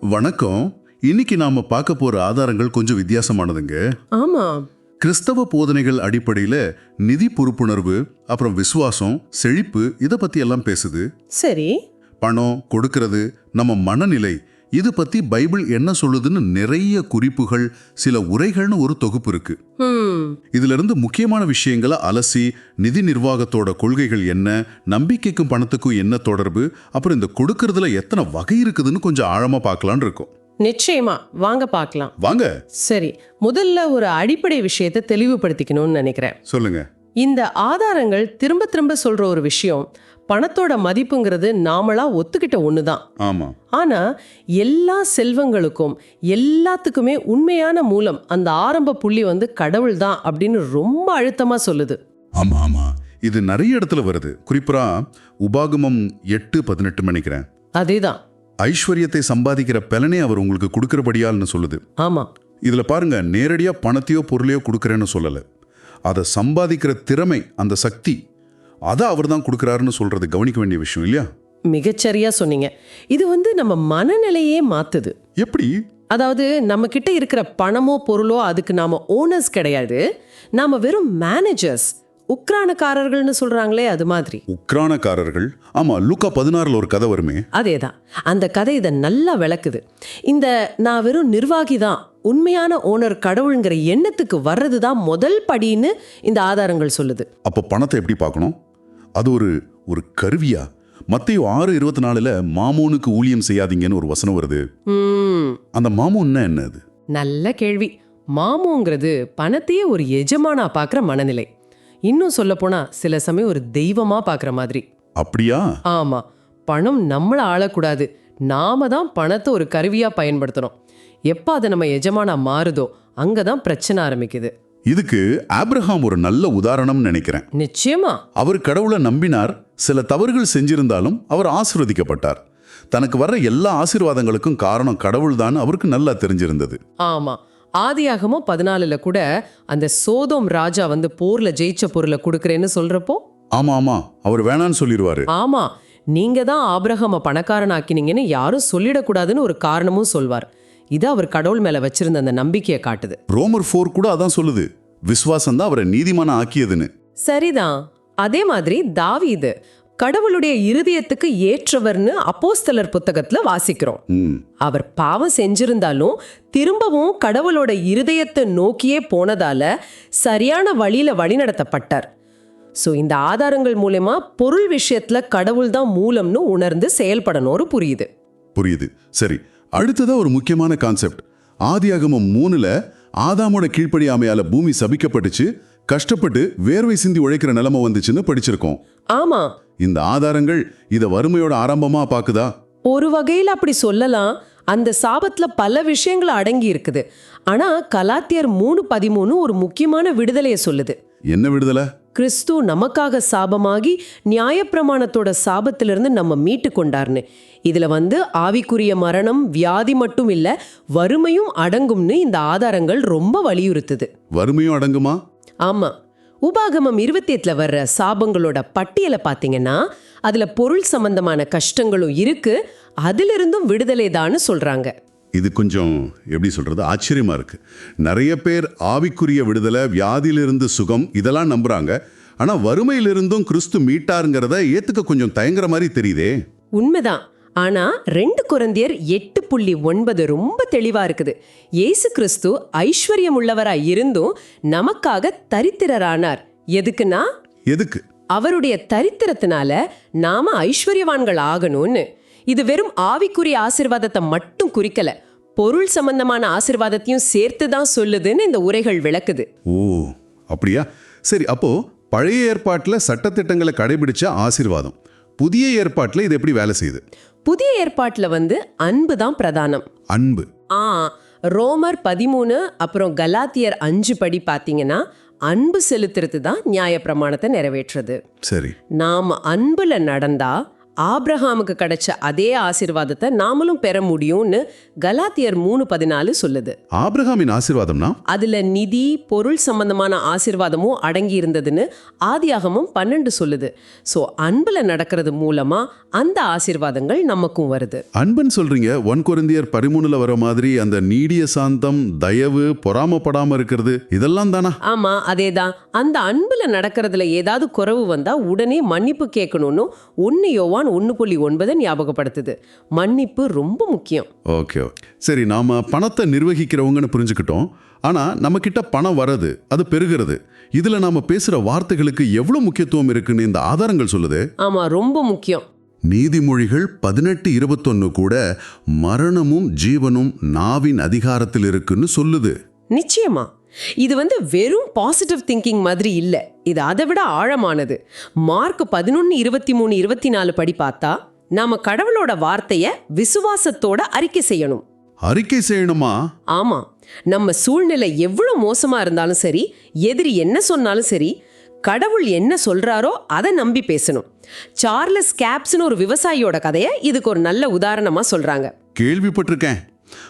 வணக்கம். இன்னைக்கு நாம பார்க்க போற ஆதாரங்கள் கொஞ்சம் வித்தியாசமானதுங்க. ஆமா. கிறிஸ்தவ போதனைகள் அடிப்படையில நிதி பொறுப்புணர்வு அப்புறம் விசுவாசம் செழிப்பு இத பத்தி எல்லாம் பேசுது. சரி. பணம் கொடுக்கிறது நம்ம மனநிலை இது பத்தி பைபிள் என்ன சொல்லுதுன்னு நிறைய குறிப்புகள் சில உரைகள்னு ஒரு தொகுப்பு இருக்கு. இதுல இருந்து முக்கியமான விஷயங்களை அலசி நிதி நிர்வாகத்தோட கொள்கைகள் என்ன நம்பிக்கைக்கும் பணத்துக்கும் என்ன தொடர்பு அப்புறம் இந்த கொடுக்கறதுல எத்தனை வகை இருக்குதுன்னு கொஞ்சம் ஆழமா பார்க்கலாம்னு இருக்கோம். நிச்சயமா. வாங்க பார்க்கலாம். வாங்க. சரி. முதல்ல ஒரு அடிப்படை விஷயத்தை தெளிவுபடுத்திக்கணும்னு நினைக்கிறேன். சொல்லுங்க. இந்த ஆதாரங்கள் திரும்ப திரும்ப சொல்ற ஒரு விஷயம் பணத்தோட மதிப்புங்கிறது நாமளா ஒத்துக்கிட்ட ஒண்ணுதான். ஆமா. ஆனா எல்லா செல்வங்களுக்கும் எல்லாத்துக்குமே உண்மையான மூலம் அந்த ஆரம்ப புள்ளி வந்து கடவுள் தான் அப்படின்னு ரொம்ப அழுத்தமா சொல்லுது. ஆமா ஆமா. இது நிறைய இடத்துல வருது. குறிப்பா உபாகமம் எட்டு பதினெட்டு நினைக்கிறேன். அதேதான். ஐஸ்வர்யத்தை சம்பாதிக்கிற பலனே அவர் உங்களுக்கு கொடுக்கறபடியால்னு சொல்லுது. ஆமா. இதுல பாருங்க நேரடியா பணத்தையோ பொருளையோ கொடுக்கறேன்னு சொல்லல. அதை சம்பாதிக்கிற திறமை அந்த சக்தி அதை அவர் தான் கொடுக்குறாருன்னு சொல்றது கவனிக்க வேண்டிய விஷயம் இல்லையா? மிகச்சரியா சொன்னீங்க. இது வந்து நம்ம மனநிலையே மாத்துது. எப்படி? அதாவது நம்ம கிட்ட இருக்கிற பணமோ பொருளோ அதுக்கு நாம ஓனர்ஸ் கிடையாது. நாம வெறும் மேனேஜர்ஸ் உக்ரானக்காரர்கள்னு சொல்றாங்களே அது மாதிரி. உக்ரானக்காரர்கள்? ஆமா லூக்கா பதினாறுல ஒரு கதை வருமே. அதேதான். அந்த கதை இதை நல்லா விளக்குது. இந்த நான் வெறும் நிர்வாகி தான் உண்மையான ஓனர் கடவுளுங்கிற எண்ணத்துக்கு வர்றது தான் முதல் படின்னு இந்த ஆதாரங்கள் சொல்லுது. அப்போ பணத்தை எப்படி பார்க்கணும்? அது ஒரு ஒரு கருவியா? மத்தையோ ஆறு இருபத்தி நாலுல மாமோனுக்கு ஊழியம் செய்யாதீங்கன்னு ஒரு வசனம் வருது. அந்த மாமோன்னா என்ன அது? நல்ல கேள்வி. மாமோங்கிறது பணத்தையே ஒரு எஜமானா பார்க்குற மனநிலை. இன்னும் சொல்லப்போனா சில சமயம் ஒரு தெய்வமா பார்க்குற மாதிரி. அப்படியா? ஆமா. பணம் நம்மள ஆளக்கூடாது. நாம தான் பணத்தை ஒரு கருவியா பயன்படுத்தணும். எப்போ அது நம்ம எஜமானா மாறுதோ அங்கதான் பிரச்சனை ஆரம்பிக்குது. இதுக்கு ஆப்ரஹாம் ஒரு நல்ல உதாரணம் நினைக்கிறேன். நிச்சயமா. அவர் கடவுளை நம்பினார் சில தவறுகள் செஞ்சிருந்தாலும் அவர் ஆசீர்வதிக்கப்பட்டார். தனக்கு வர்ற எல்லா ஆசீர்வாதங்களுக்கும் காரணம் கடவுள்தான் அவருக்கு நல்லா தெரிஞ்சிருந்தது. ஆமா. ஆதியாகமும் பதினாலுல கூட அந்த சோதோம் ராஜா வந்து போர்ல ஜெயிச்ச பொருளை கொடுக்கறேன்னு சொல்றப்போ? ஆமா ஆமா. அவர் வேணான்னு சொல்லிடுவாரு ஆமா. நீங்க தான் ஆபிரகாம பணக்காரனாக்கினீங்கன்னு யாரும் சொல்லிடக்கூடாதுன்னு ஒரு காரணமும் சொல்வார். இது அவர் கடவுள் மேல வச்சிருந்த அந்த நம்பிக்கையை காட்டுது. ரோமர் ஃபோர் கூட அதான் சொல்லுது. விசுவாசம் தான் அவரை நீதிமான ஆக்கியதுன்னு. சரிதான். அதே மாதிரி தாவீது கடவுளுடைய இருதயத்துக்கு ஏற்றவர்னு அப்போஸ்தலர் புத்தகத்துல வாசிக்கிறோம். ம். அவர் பாவம் செஞ்சிருந்தாலும் திரும்பவும் கடவுளோட இருதயத்தை நோக்கியே போனதால சரியான வழியில வழிநடத்தப்பட்டார். ஸோ இந்த ஆதாரங்கள் மூலமா பொருள் விஷயத்துல கடவுள் தான் மூலம்னு உணர்ந்து செயல்படணும்னு புரியுது. புரியுது. சரி அடுத்ததா ஒரு முக்கியமான கான்செப்ட் ஆதியாகமம் மூணுல ஆதாமோட கீழ்ப்படியாமையால பூமி சபிக்கப்பட்டுச்சு கஷ்டப்பட்டு வேர்வை சிந்தி உழைக்கிற நிலைமை வந்துச்சுன்னு படிச்சிருக்கோம். ஆமா. இந்த ஆதாரங்கள் இத வறுமையோட ஆரம்பமா பாக்குதா? ஒரு வகையில் அப்படி சொல்லலாம் அந்த சாபத்துல பல விஷயங்கள் அடங்கி இருக்குது. ஆனா கலாத்தியர் மூணு பதிமூணு ஒரு முக்கியமான விடுதலையை சொல்லுது. என்ன விடுதலை? கிறிஸ்து நமக்காக சாபமாகி நியாயப்பிரமாணத்தோட சாபத்திலிருந்து நம்ம மீட்டு கொண்டார்னு. இதுல வந்து ஆவிக்குரிய மரணம் வியாதி மட்டும் இல்ல வறுமையும் அடங்கும்னு இந்த ஆதாரங்கள் ரொம்ப வலியுறுத்துது. வறுமையும் அடங்குமா? ஆமா. உபாகமம் இருபத்தி எட்டுல வர்ற சாபங்களோட பட்டியலை பார்த்தீங்கன்னா அதுல பொருள் சம்பந்தமான கஷ்டங்களும் இருக்கு அதிலிருந்தும் விடுதலைதான்னு சொல்றாங்க. இது கொஞ்சம் எப்படி சொல்றது? ஆச்சரியமா இருக்கு. நிறைய பேர் ஆவிக்குரிய விடுதலை வியாதியிலிருந்து சுகம் இதெல்லாம் நம்புறாங்க. ஆனா வறுமையிலிருந்தும் கிறிஸ்து மீட்டாருங்கிறத ஏத்துக்க கொஞ்சம் தயங்குற மாதிரி தெரியுதே. உண்மைதான். ஆனா ரெண்டு குரந்தியர் எட்டு புள்ளி ஒன்பது ரொம்ப தெளிவா இருக்குது. இயேசு கிறிஸ்து ஐஸ்வர்யம் உள்ளவரா இருந்தும் நமக்காக தரித்திரரானார். எதுக்குன்னா? எதுக்கு? அவருடைய தரித்திரத்தினால நாம ஐஸ்வர்யவான்கள் ஆகணும்னு. இது வெறும் ஆவிக்குரிய ஆசிர்வாதத்தை மட்டும் குறிக்கல. பொருள் சம்பந்தமான ஆசிர்வாதத்தையும் சேர்த்து தான் சொல்லுதுன்னு இந்த உரைகள் விளக்குது. ஓ அப்படியா? சரி அப்போ பழைய ஏற்பாட்டுல சட்டத்திட்டங்களை கடைபிடிச்ச ஆசீர்வாதம். புதிய ஏற்பாட்டுல இது எப்படி வேலை செய்யுது? புதிய ஏற்பாட்டுல வந்து அன்பு தான் பிரதானம். அன்பு. ஆ ரோமர் பதிமூணு அப்புறம் கலாத்தியர் அஞ்சு படி பார்த்தீங்கன்னா அன்பு செலுத்துறது தான் நியாயப்பிரமாணத்தை நிறைவேற்றுறது. சரி. நாம் அன்புல நடந்தா ஆபிரகாமுக்கு கிடைச்ச அதே ஆசீர்வாதத்தை நாமளும் பெற முடியும்னு கலாத்தியர் மூணு பதினாலு சொல்லுது. ஆபிரகாமின் ஆசீர்வாதம்னா? அதுல நிதி பொருள் சம்பந்தமான ஆசீர்வாதமும் அடங்கி இருந்ததுன்னு ஆதியாகமும் பன்னெண்டு சொல்லுது. ஸோ அன்புல நடக்கிறது மூலமா அந்த ஆசீர்வாதங்கள் நமக்கும் வருது. அன்புன்னு சொல்றீங்க ஒன் கொரிந்தியர் பதிமூணுல வர மாதிரி அந்த நீடிய சாந்தம் தயவு பொறாமப்படாம இருக்கிறது இதெல்லாம் தானா? ஆமா அதேதான். அந்த அன்புல நடக்கிறதுல ஏதாவது குறைவு வந்தா உடனே மன்னிப்பு கேட்கணும்னு ஒன்னு யோவான் ஒன்னு புள்ளி ஒன்பதை ஞாபகப்படுத்துது. மன்னிப்பு ரொம்ப முக்கியம். ஓகே சரி நாம பணத்தை நிர்வகிக்கிறவங்கன்னு புரிஞ்சுக்கிட்டோம். ஆனா நம்ம கிட்ட பணம் வரது அது பெருகிறது. இதுல நாம பேசுற வார்த்தைகளுக்கு எவ்வளவு முக்கியத்துவம் இருக்குன்னு இந்த ஆதாரங்கள் சொல்லுது? ஆமா ரொம்ப முக்கியம். நீதிமொழிகள் பதினெட்டு இருபத்தொன்னு கூட மரணமும் ஜீவனும் நாவின் அதிகாரத்தில் இருக்குன்னு சொல்லுது. நிச்சயமா. இது வந்து வெறும் பாசிட்டிவ் திங்கிங் மாதிரி இல்ல. இது அதை விட ஆழமானது. மார்க் பதினொன்னு இருபத்தி மூணு இருபத்தி நாலு படி பார்த்தா நாம கடவுளோட வார்த்தைய விசுவாசத்தோட அறிக்கை செய்யணும். அறிக்கை செய்யணுமா? ஆமா. நம்ம சூழ்நிலை எவ்வளவு மோசமா இருந்தாலும் சரி எதிரி என்ன சொன்னாலும் சரி கடவுள் என்ன சொல்றாரோ அதை நம்பி பேசணும். சார்லஸ் கேப்ஸ்னு ஒரு விவசாயியோட கதையை இதுக்கு ஒரு நல்ல உதாரணமா சொல்றாங்க. கேள்விப்பட்டிருக்கேன்.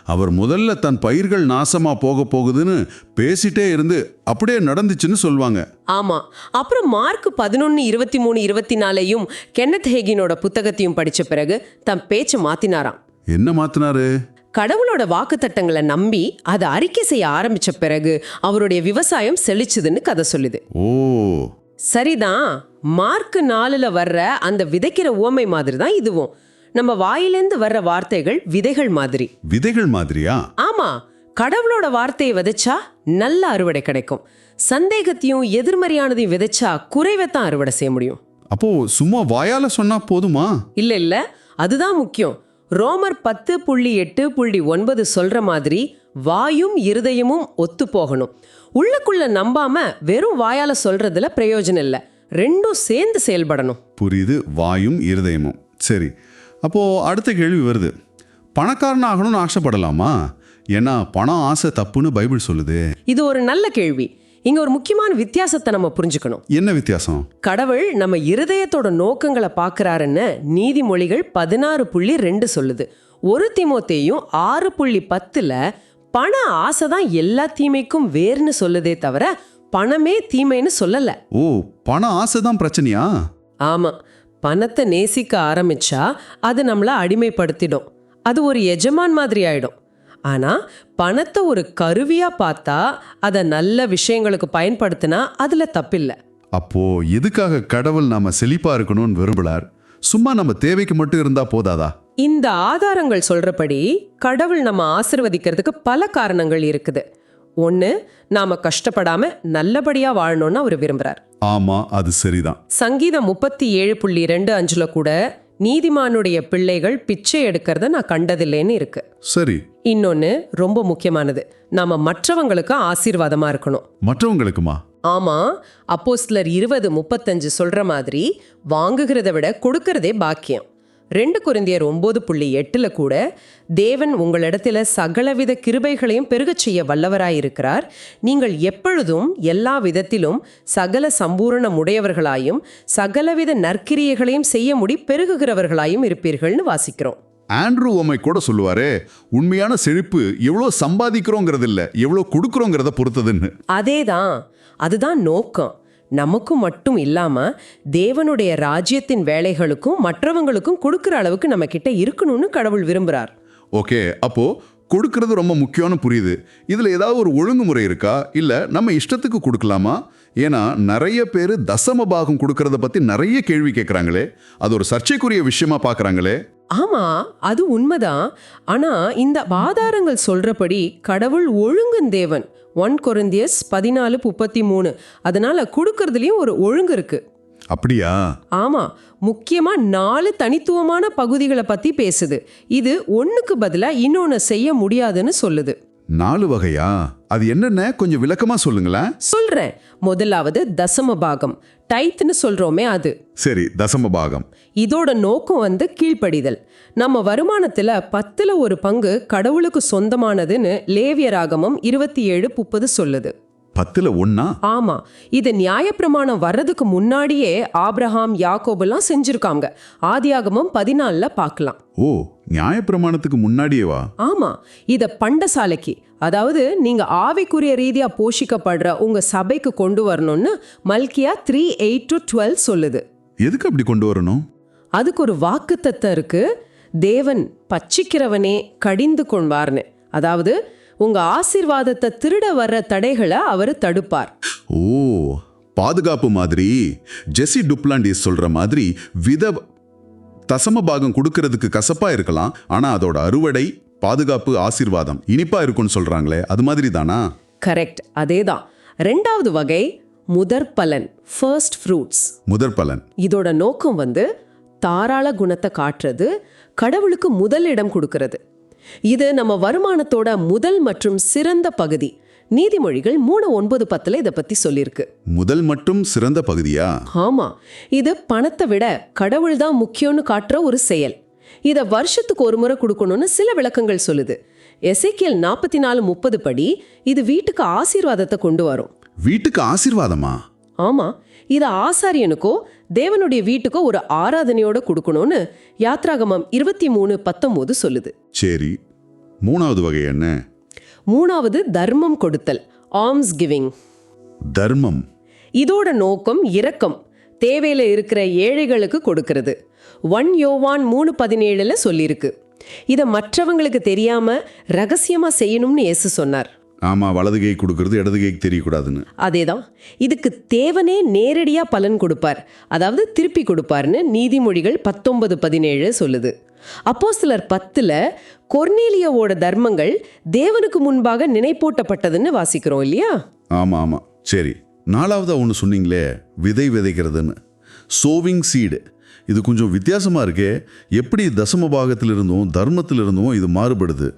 அவர் முதல்ல தன் பயிர்கள் நாசமா போக போகுதுன்னு பேசிட்டே இருந்து அப்படியே நடந்துச்சுன்னு சொல்லுவாங்க ஆமா. அப்புறம் மார்க் பதினொன்னு இருபத்தி மூணு இருபத்தி நாலையும் கென்னத் ஹேகினோட புத்தகத்தையும் படிச்ச பிறகு தன் பேச்சை மாத்தினாராம். என்ன மாத்தினாரு? கடவுளோட வாக்குத்தத்தங்களை நம்பி அதை அறிக்கை செய்ய ஆரம்பிச்ச பிறகு அவருடைய விவசாயம் செழிச்சுதுன்னு கதை சொல்லுது. ஓ. சரிதான். மார்க் நாலுல வர்ற அந்த விதைக்கிற உவமை மாதிரி தான் இதுவும். நம்ம வாயிலேந்து வர்ற வார்த்தைகள் விதைகள் மாதிரி. விதைகள் மாதிரியா? ஆமா கடவுளோட வார்த்தையை விதைச்சா நல்ல அறுவடை கிடைக்கும். சந்தேகத்தையும் எதிர்மறையானதையும் விதைச்சா குறைவைத்தான் அறுவடை செய்ய முடியும். அப்போ சும்மா வாயால சொன்னா போதுமா? இல்ல இல்ல அதுதான் முக்கியம். ரோமர் பத்து புள்ளி எட்டு புள்ளி ஒன்பது சொல்ற மாதிரி வாயும் இருதயமும் ஒத்து போகணும். உள்ளுக்குள்ள நம்பாம வெறும் வாயால சொல்றதுல பிரயோஜனம் இல்ல. ரெண்டும் சேர்ந்து செயல்படணும். புரியுது வாயும் இருதயமும். சரி அப்போ அடுத்த கேள்வி வருது. பணக்காரன் ஆகணும்னு ஆசைப்படலாமா? ஏன்னா பணம் ஆசை தப்புன்னு பைபிள் சொல்லுது. இது ஒரு நல்ல கேள்வி. இங்க ஒரு முக்கியமான வித்தியாசத்தை நம்ம புரிஞ்சுக்கணும். என்ன வித்தியாசம்? கடவுள் நம்ம இருதயத்தோட நோக்கங்களை பார்க்கறாருன்னு நீதிமொழிகள் பதினாறு புள்ளி ரெண்டு சொல்லுது. ஒரு திமோத்தேயும் ஆறு புள்ளி பத்துல பண ஆசை தான் எல்லா தீமைக்கும் வேர்னு சொல்லுதே தவிர பணமே தீமைன்னு சொல்லல. ஓ பண ஆசை தான் பிரச்சனையா? ஆமா. பணத்தை நேசிக்க ஆரம்பிச்சா அது நம்மள அடிமைப்படுத்திடும். அது ஒரு எஜமான் மாதிரி ஆயிடும். ஆனா பணத்தை ஒரு கருவியா பார்த்தா அதை நல்ல விஷயங்களுக்கு பயன்படுத்தினா அதுல தப்பில்லை. அப்போ எதுக்காக கடவுள் நாம செழிப்பா இருக்கணும்னு விரும்பலார் சும்மா நம்ம தேவைக்கு மட்டும் இருந்தா போதாதா? இந்த ஆதாரங்கள் சொல்றபடி கடவுள் நம்ம ஆசிர்வதிக்கிறதுக்கு பல காரணங்கள் இருக்குது. ஒன்று நாம கஷ்டப்படாம நல்லபடியா வாழணும்னு அவர் விரும்புறார். ஆமா அது சரிதான். சங்கீதம் முப்பத்தி ஏழு புள்ளி ரெண்டு அஞ்சுல கூட நீதிமானுடைய பிள்ளைகள் பிச்சை எடுக்கிறத நான் கண்டதில்லைன்னு இருக்கு. சரி. இன்னொன்னு ரொம்ப முக்கியமானது நாம மற்றவங்களுக்கு ஆசீர்வாதமா இருக்கணும். மற்றவங்களுக்குமா? ஆமா அப்போஸ்தலர் இருபது முப்பத்தஞ்சு சொல்ற மாதிரி வாங்குகிறத விட கொடுக்கறதே பாக்கியம். ரெண்டு குருந்தியர் ஒன்பது புள்ளி எட்டுல கூட தேவன் உங்களிடத்துல சகலவித கிருபைகளையும் பெருகச் செய்ய வல்லவராயிருக்கிறார். நீங்கள் எப்பொழுதும் எல்லா விதத்திலும் சகல சம்பூரண உடையவர்களாயும் சகலவித நற்கிரியைகளையும் செய்ய முடி பெருகுகிறவர்களாயும் இருப்பீர்கள்னு வாசிக்கிறோம். ஆண்ட்ரூ உமை கூட சொல்லுவாரே உண்மையான செழிப்பு எவ்வளோ சம்பாதிக்கிறோங்கிறது இல்ல எவ்வளோ கொடுக்குறோங்கிறத பொறுத்ததுன்னு. அதேதான் அதுதான் நோக்கம். நமக்கும் மட்டும் இல்லாம தேவனுடைய ராஜ்யத்தின் வேலைகளுக்கும் மற்றவங்களுக்கும் கொடுக்கிற அளவுக்கு நம்ம கிட்ட இருக்கணும்னு கடவுள் விரும்புறார். ஓகே அப்போ கொடுக்கறது ரொம்ப முக்கியம்னு புரியுது. இதுல ஏதாவது ஒரு ஒழுங்குமுறை இருக்கா? இல்ல நம்ம இஷ்டத்துக்கு கொடுக்கலாமா? ஏன்னா நிறைய பேர் தசம பாகம் கொடுக்கறத பத்தி நிறைய கேள்வி கேட்கறாங்களே அது ஒரு சர்ச்சைக்குரிய விஷயமா பார்க்கறாங்களே ஆமா அது உண்மைதான். ஆனா இந்த ஆதாரங்கள் சொல்றபடி கடவுள் ஒழுங்குன் தேவன். ஒன் கொரிந்தியஸ் பதினாலு முப்பத்தி மூணு. அதனால கொடுக்கறதுலயும் ஒரு ஒழுங்கு இருக்கு. அப்படியா? ஆமா. முக்கியமா நாலு தனித்துவமான பகுதிகளை பத்தி பேசுது. இது ஒண்ணுக்கு பதிலா இன்னொன்னு செய்ய முடியாதுன்னு சொல்லுது. நாலு வகையா? அது என்னென்ன? கொஞ்சம் விளக்கமா சொல்லுங்களேன். சொல்றேன். முதலாவது தசம பாகம் டைத்னு சொல்றோமே அது. சரி தசம பாகம் இதோட நோக்கம் வந்து கீழ்ப்படிதல். நம்ம வருமானத்துல பத்துல ஒரு பங்கு கடவுளுக்கு சொந்தமானதுன்னு லேவியராகமம் இருபத்தி ஏழு முப்பது சொல்லுது. பத்துல ஒன்னா? ஆமா. இது நியாயப்பிரமாணம் வர்றதுக்கு முன்னாடியே ஆபிரகாம் யாக்கோபெல்லாம் செஞ்சிருக்காங்க. ஆதியாகமம் பதினாலில் பார்க்கலாம் ஓ நியாயப்பிரமாணத்துக்கு முன்னாடியேவா ஆமா. இத பண்டசாலைக்கு அதாவது நீங்க ஆவிக்குரிய ரீதியா போஷிக்கப்படுற உங்க சபைக்கு கொண்டு வரணும்னு மல்கியா த்ரீ எயிட் டு டுவெல் சொல்லுது. எதுக்கு அப்படி கொண்டு வரணும்? அதுக்கு ஒரு வாக்குத்தத்தம் இருக்கு. தேவன் பட்சிக்கிறவனே கடிந்து கொள்வார்னு. அதாவது உங்க ஆசீர்வாதத்தை திருட வர்ற தடைகளை அவர் தடுப்பார். ஓ பாதுகாப்பு மாதிரி ஜெசி டுப்லாண்டிஸ் சொல்ற மாதிரி வித தசம பாகம் கொடுக்கறதுக்கு கசப்பா இருக்கலாம் ஆனா அதோட அறுவடை பாதுகாப்பு ஆசீர்வாதம் இனிப்பா இருக்கும்னு சொல்றாங்களே அது மாதிரி தானா கரெக்ட் அதேதான். ரெண்டாவது வகை முதற் பலன் ஃபர்ஸ்ட் ஃப்ரூட்ஸ் முதற் பலன். இதோட நோக்கம் வந்து தாராள குணத்தை காட்டுறது கடவுளுக்கு முதல் இடம் கொடுக்கிறது. இது நம்ம வருமானத்தோட முதல் மற்றும் சிறந்த பகுதி. நீதிமொழிகள் மூணு ஒன்பது பத்துல இதை பத்தி சொல்லியிருக்கு முதல் மட்டும் சிறந்த பகுதியா? ஆமா. இது பணத்தை விட கடவுள் தான் முக்கியம்னு காட்டுற ஒரு செயல். இத வருஷத்துக்கு ஒரு முறை கொடுக்கணும்னு சில விளக்கங்கள் சொல்லுது. எசேக்கியல் நாற்பத்தி நாலு முப்பது படி இது வீட்டுக்கு ஆசீர்வாதத்தை கொண்டு வரும். வீட்டுக்கு ஆசீர்வாதமா? ஆமா. இத ஆசாரியனுக்கோ தேவனுடைய வீட்டுக்கோ ஒரு ஆராதனையோட கொடுக்கணும்னு யாத்ராகமம் இருபத்தி மூணு பத்தொன்பது சொல்லுது. சரி மூணாவது வகை என்ன? மூணாவது தர்மம் கொடுத்தல் ஆர்ம்ஸ் கிவிங் தர்மம். இதோட நோக்கம் இரக்கம் தேவையில இருக்கிற ஏழைகளுக்கு கொடுக்கிறது. ஒன் யோவான் மூணு பதினேழுல சொல்லியிருக்கு. இதை மற்றவங்களுக்கு தெரியாம ரகசியமா செய்யணும்னு இயேசு சொன்னார். ஆமா வலது கை கொடுக்கறது இடது கைக்கு தெரியக்கூடாதுன்னு. அதேதான். இதுக்கு தேவனே நேரடியா பலன் கொடுப்பார். அதாவது திருப்பி கொடுப்பார்னு நீதிமொழிகள் பத்தொன்பது பதினேழு சொல்லுது. அப்போ சிலர் பத்துல கொர்னீலியாவோட தர்மங்கள் தேவனுக்கு முன்பாக நினைப்பூட்டப்பட்டதுன்னு வாசிக்கிறோம் இல்லையா? ஆமா ஆமா. சரி. நாலாவதா ஒன்று சொன்னீங்களே விதை விதைக்கிறதுன்னு. சோவிங் சீடு இது கொஞ்சம் வித்தியாசமா இருக்கே. எப்படி தசம பாகத்திலிருந்தும் தர்மத்திலிருந்தும் இது மாறுபடுது?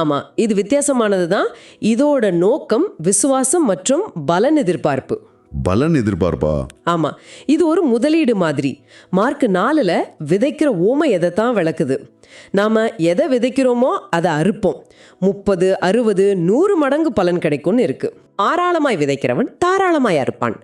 ஆமா இது வித்தியாசமானது தான். இதோட நோக்கம் விசுவாசம் மற்றும் பலன் எதிர்பார்ப்பு. பலன் எதிர்பார்ப்பா? ஆமா இது ஒரு முதலீடு மாதிரி. மார்க் நாலுல விதைக்கிற ஓமை எதை தான் விளக்குது? நாம எதை விதைக்கிறோமோ அதை அறுப்போம். முப்பது அறுபது நூறு மடங்கு பலன் கிடைக்கும்னு இருக்கு. ஆறாளமாய் விதைக்கிறவன் தாராளமாய் அறுப்பான்.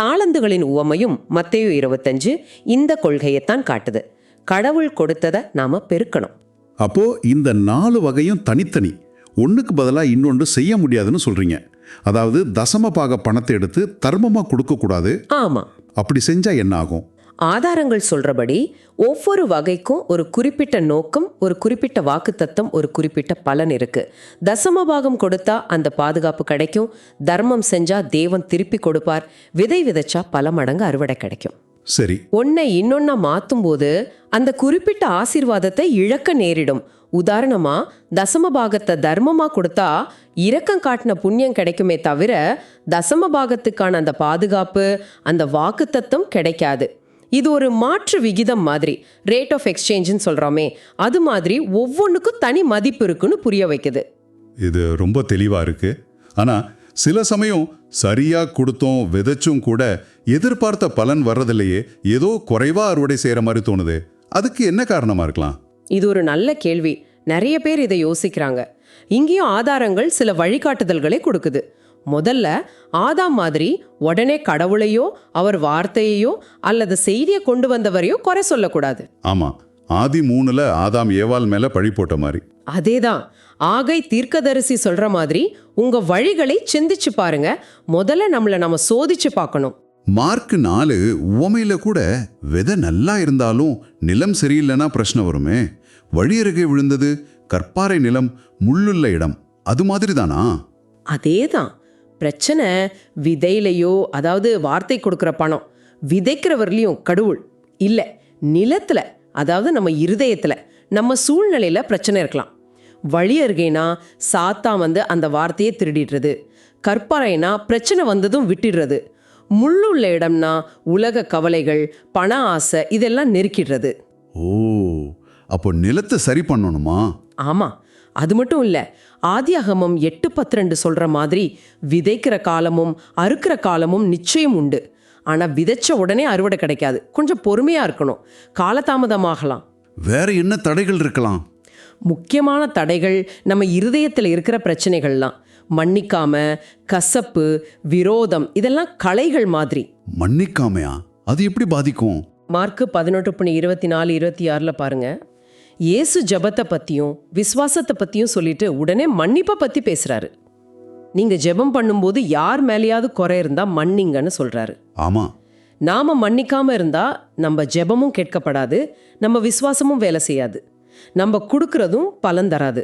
தாளந்துகளின் உவமையும் மத்தேயு இருபத்தஞ்சு இந்த கொள்கையைத்தான் காட்டுது. கடவுள் கொடுத்ததை நாம பெருக்கணும். அப்போ இந்த நாலு வகையும் தனித்தனி. ஒண்ணுக்கு பதிலா இன்னொன்று செய்ய முடியாதுன்னு சொல்றீங்க. அதாவது தசம பாக பணத்தை எடுத்து தர்மமா கொடுக்க கூடாது ஆமா. அப்படி செஞ்சா என்ன ஆகும்? ஆதாரங்கள் சொல்றபடி ஒவ்வொரு வகைக்கும் ஒரு குறிப்பிட்ட நோக்கம் ஒரு குறிப்பிட்ட வாக்குத்தத்தம் ஒரு குறிப்பிட்ட பலன் இருக்கு. தசம பாகம் கொடுத்தா அந்த பாதுகாப்பு கிடைக்கும். தர்மம் செஞ்சா தேவன் திருப்பி கொடுப்பார். விதை விதைச்சா பல மடங்கு அறுவடை கிடைக்கும். சரி. ஒன்னை இன்னொன்னா மாத்தும் போது அந்த குறிப்பிட்ட ஆசீர்வாதத்தை இழக்க நேரிடும். உதாரணமா தசம பாகத்தை தர்மமா கொடுத்தா இரக்கம் காட்டின புண்ணியம் கிடைக்குமே தவிர தசம பாகத்துக்கான அந்த பாதுகாப்பு அந்த வாக்குத்தத்தம் கிடைக்காது. இது ஒரு மாற்று விகிதம் மாதிரி. ரேட் ஆஃப் எக்ஸ்சேஞ்சுன்னு சொல்றோமே. அது மாதிரி ஒவ்வொன்றுக்கும் தனி மதிப்பு இருக்குன்னு புரிய வைக்குது. இது ரொம்ப தெளிவா இருக்கு. ஆனா சில சமயம் சரியா கொடுத்தோம் விதைச்சும் கூட எதிர்பார்த்த பலன் வர்றதில்லையே ஏதோ குறைவா அறுவடை செய்யற மாதிரி தோணுது. அதுக்கு என்ன காரணமா இருக்கலாம்? இது ஒரு நல்ல கேள்வி. நிறைய பேர் இதை யோசிக்கிறாங்க. இங்கேயும் ஆதாரங்கள் சில வழிகாட்டுதல்களை கொடுக்குது. முதல்ல ஆதாம் மாதிரி உடனே கடவுளையோ அவர் வார்த்தையையோ அல்லது செய்தியை கொண்டு வந்தவரையோ குறை சொல்லக்கூடாது. ஆமா ஆதி மூணுல ஆதாம் ஏவாள் மேல பழி போட்ட மாதிரி. அதேதான். ஆகை தீர்க்கதரிசி சொல்ற மாதிரி உங்க வழிகளை சிந்திச்சு பாருங்க. முதல்ல நம்மளை நம்ம சோதிச்சு பார்க்கணும். மார்க் நாலு உவமையில கூட விதை நல்லா இருந்தாலும் நிலம் சரியில்லைன்னா பிரச்சனை வருமே. வழி அருகே விழுந்தது கற்பாறை நிலம் முள்ளுள்ள இடம் அது மாதிரி தானா அதேதான். பிரச்சனை விதையிலையோ அதாவது வார்த்தை கொடுக்குற பணம் விதைக்கிறவர்லையும் கடவுள் இல்லை. நிலத்துல அதாவது நம்ம இருதயத்துல நம்ம சூழ்நிலையில பிரச்சனை இருக்கலாம். வழி அருகேனா சாத்தா வந்து அந்த வார்த்தையை திருடிடுறது. கற்பாறைனா பிரச்சனை வந்ததும் விட்டுடுறது. முள்ளுள்ள இடம்னா உலக கவலைகள் பண ஆசை இதெல்லாம் நெருக்கிடுறது. ஓ அப்போ நிலத்தை சரி பண்ணணுமா? ஆமா. அது மட்டும் இல்ல ஆதியாகமம் எட்டு பத்திரெண்டு சொல்ற மாதிரி விதைக்கிற காலமும் அறுக்கிற காலமும் நிச்சயம் உண்டு. ஆனா விதைச்ச உடனே அறுவடை கிடைக்காது. கொஞ்சம் பொறுமையா இருக்கணும். காலதாமதமாகலாம். வேற என்ன தடைகள் இருக்கலாம்? முக்கியமான தடைகள் நம்ம இருதயத்தில் இருக்கிற பிரச்சனைகள்லாம். மன்னிக்காம கசப்பு விரோதம் இதெல்லாம் கலைகள் மாதிரி. மன்னிக்காமையா? அது எப்படி பாதிக்கும்? மார்க்கு பதினொன்று புள்ளி இருபத்தி நாலு இருபத்தி ஆறில் பாருங்க. இயேசு ஜெபத்தை பற்றியும் விசுவாசத்தை பற்றியும் சொல்லிட்டு உடனே மன்னிப்பை பற்றி பேசுகிறாரு நீங்கள் ஜெபம் பண்ணும்போது யார் மேலேயாவது குறை இருந்தால் மன்னிங்கன்னு சொல்கிறாரு ஆமா. நாம மன்னிக்காம இருந்தா நம்ம ஜெபமும் கேட்கப்படாது நம்ம விசுவாசமும் வேலை செய்யாது. நம்ம கொடுக்கறதும் பலன் தராது.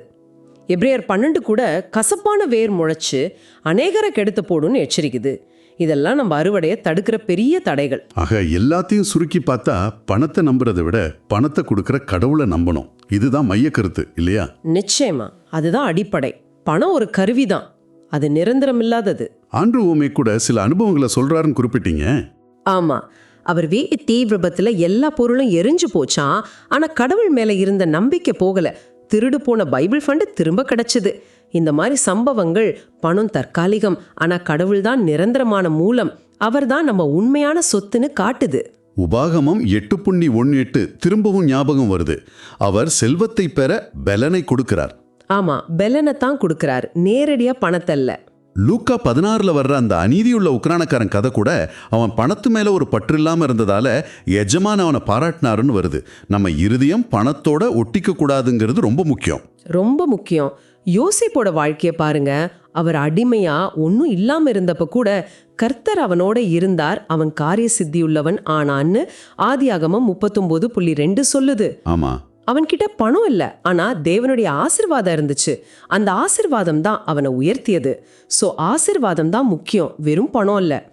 எப்ரேயர் பன்னெண்டு கூட கசப்பான வேர் முளைச்சு அநேகரை கெடுத்து போடும்னு எச்சரிக்குது. இதெல்லாம் நம்ம அறுவடையை தடுக்கிற பெரிய தடைகள். ஆக எல்லாத்தையும் சுருக்கி பார்த்தா பணத்தை நம்புறதை விட பணத்தை கொடுக்கிற கடவுளை நம்பணும். இதுதான் மைய கருத்து இல்லையா? நிச்சயமா. அதுதான் அடிப்படை. பணம் ஒரு கருவிதான். அது நிரந்தரம் இல்லாதது. ஆண்ட்ரூ ஓமே கூட சில அனுபவங்களை சொல்றாருன்னு குறிப்பிட்டீங்க. ஆமா. அவர் வே தீ விபத்துல எல்லா பொருளும் எரிஞ்சு போச்சான் ஆனா கடவுள் மேல இருந்த நம்பிக்கை போகல. திருடு போன பைபிள் ஃபண்டு திரும்ப கிடைச்சது. இந்த மாதிரி சம்பவங்கள் பணம் தற்காலிகம் ஆனா கடவுள் தான் நிரந்தரமான மூலம். அவர்தான் நம்ம உண்மையான சொத்துன்னு காட்டுது. உபாகமம் எட்டு புள்ளி ஒன்று எட்டு திரும்பவும் ஞாபகம் வருது. அவர் செல்வத்தை பெற பலனை கொடுக்கிறார். ஆமா பெலனை தான் கொடுக்கறார். நேரடியா பணத்தல்ல. லூக்கா பதினாறுல வர்ற அந்த அநீதியுள்ள உக்ரானக்காரன் கதை கூட அவன் பணத்து மேல ஒரு பற்று இல்லாம இருந்ததால எஜமான் அவனை பாராட்டினாருன்னு வருது. நம்ம இருதயம் பணத்தோட ஒட்டிக்க கூடாதுங்கிறது ரொம்ப முக்கியம். ரொம்ப முக்கியம். யோசிப்போட வாழ்க்கைய பாருங்க. அவர் அடிமையா ஒன்றும் இல்லாம இருந்தப்ப கூட கர்த்தர் அவனோட இருந்தார். அவன் காரிய சித்தியுள்ளவன் ஆனான்னு ஆதியாகமம் முப்பத்தொம்போது புள்ளி ரெண்டு சொல்லுது. ஆமா. அவன்கிட்ட பணம் இல்ல ஆனா தேவனுடைய ஆசிர்வாதம் இருந்துச்சு. அந்த ஆசிர்வாதம் தான் அவனை உயர்த்தியது. சோ ஆசிர்வாதம் தான் முக்கியம் வெறும் பணம் இல்ல.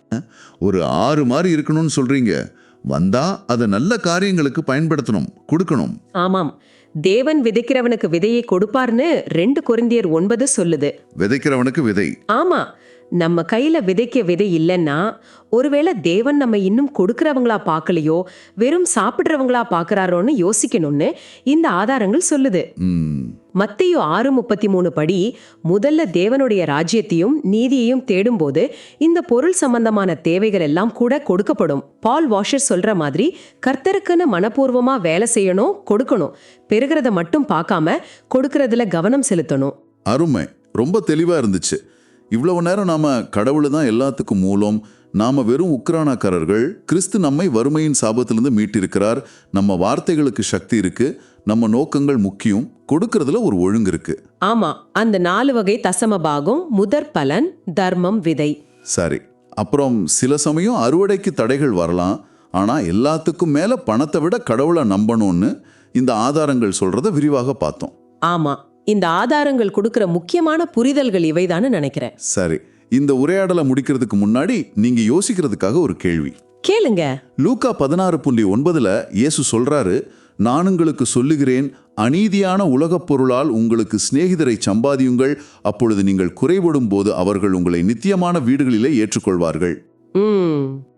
ஒரு ஆறு மாதிரி இருக்கணும்னு சொல்றீங்க. வந்தா அதை நல்ல காரியங்களுக்கு பயன்படுத்தணும் கொடுக்கணும். ஆமாம். தேவன் விதைக்கிறவனுக்கு விதையை கொடுப்பார்னு ரெண்டு கொரிந்தியர் ஒன்பது சொல்லுது. விதைக்கிறவனுக்கு விதை. ஆமா. நம்ம கையில விதைக்க விதை இல்லைன்னா ஒருவேளை தேவன் நம்ம இன்னும் கொடுக்கறவங்களா பார்க்கலையோ வெறும் சாப்பிடுறவங்களா பார்க்கறாரோன்னு யோசிக்கணும்னு இந்த ஆதாரங்கள் சொல்லுது. மத்தியு ஆறு முப்பத்தி மூணு படி முதல்ல தேவனுடைய ராஜ்யத்தையும் நீதியையும் தேடும்போது இந்த பொருள் சம்பந்தமான தேவைகள் எல்லாம் கூட கொடுக்கப்படும். பால் வாஷர் சொல்ற மாதிரி கர்த்தருக்குன்னு மனப்பூர்வமா வேலை செய்யணும் கொடுக்கணும். பெறுகிறத மட்டும் பார்க்காம கொடுக்கறதுல கவனம் செலுத்தணும். அருமை. ரொம்ப தெளிவா இருந்துச்சு. இவ்வளவு நேரம் நாம கடவுள் தான் எல்லாத்துக்கும் மூலம் நாம வெறும் உக்ரானாக்காரர்கள் கிறிஸ்து நம்மை வறுமையின் சாபத்திலிருந்து மீட்டிருக்கிறார் நம்ம வார்த்தைகளுக்கு சக்தி இருக்கு நம்ம நோக்கங்கள் முக்கியம் கொடுக்கறதுல ஒரு ஒழுங்கு இருக்கு. ஆமா அந்த நாலு வகை தசம பாகம் முதற் பலன் தர்மம் விதை. சரி அப்புறம் சில சமயம் அறுவடைக்கு தடைகள் வரலாம் ஆனா எல்லாத்துக்கும் மேல பணத்தை விட கடவுளை நம்பணும்னு இந்த ஆதாரங்கள் சொல்றத விரிவாக பார்த்தோம். ஆமா இந்த ஆதாரங்கள் கொடுக்கிற முக்கியமான புரிதல்கள் இவைதான்னு நினைக்கிறேன். சரி இந்த உரையாடலை முடிக்கிறதுக்கு முன்னாடி நீங்க யோசிக்கிறதுக்காக ஒரு கேள்வி. கேளுங்க. லூக்கா பதினாறு புள்ளி ஒன்பதுல இயேசு சொல்றாரு நான் உங்களுக்கு சொல்லுகிறேன் அநீதியான உலகப் பொருளால் உங்களுக்கு சிநேகிதரை சம்பாதியுங்கள் அப்பொழுது நீங்கள் குறைபடும் போது அவர்கள் உங்களை நித்தியமான வீடுகளிலே ஏற்றுக்கொள்வார்கள்.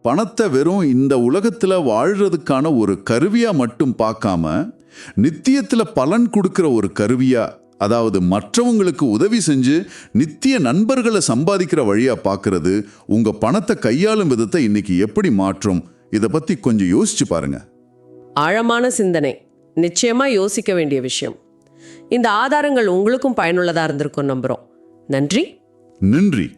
பணத்தை வெறும் இந்த உலகத்துல வாழ்றதுக்கான ஒரு கருவியா மட்டும் பார்க்காம நித்தியத்துல பலன் கொடுக்கிற ஒரு கருவியா அதாவது மற்றவங்களுக்கு உதவி செஞ்சு நித்திய நண்பர்களை சம்பாதிக்கிற வழியா பார்க்கிறது உங்க பணத்தை கையாளும் விதத்தை இன்னைக்கு எப்படி மாற்றும்? இதை பத்தி கொஞ்சம் யோசிச்சு பாருங்க. ஆழமான சிந்தனை. நிச்சயமா யோசிக்க வேண்டிய விஷயம். இந்த ஆதாரங்கள் உங்களுக்கும் பயனுள்ளதா இருந்திருக்கும் நம்புறோம். நன்றி. நன்றி.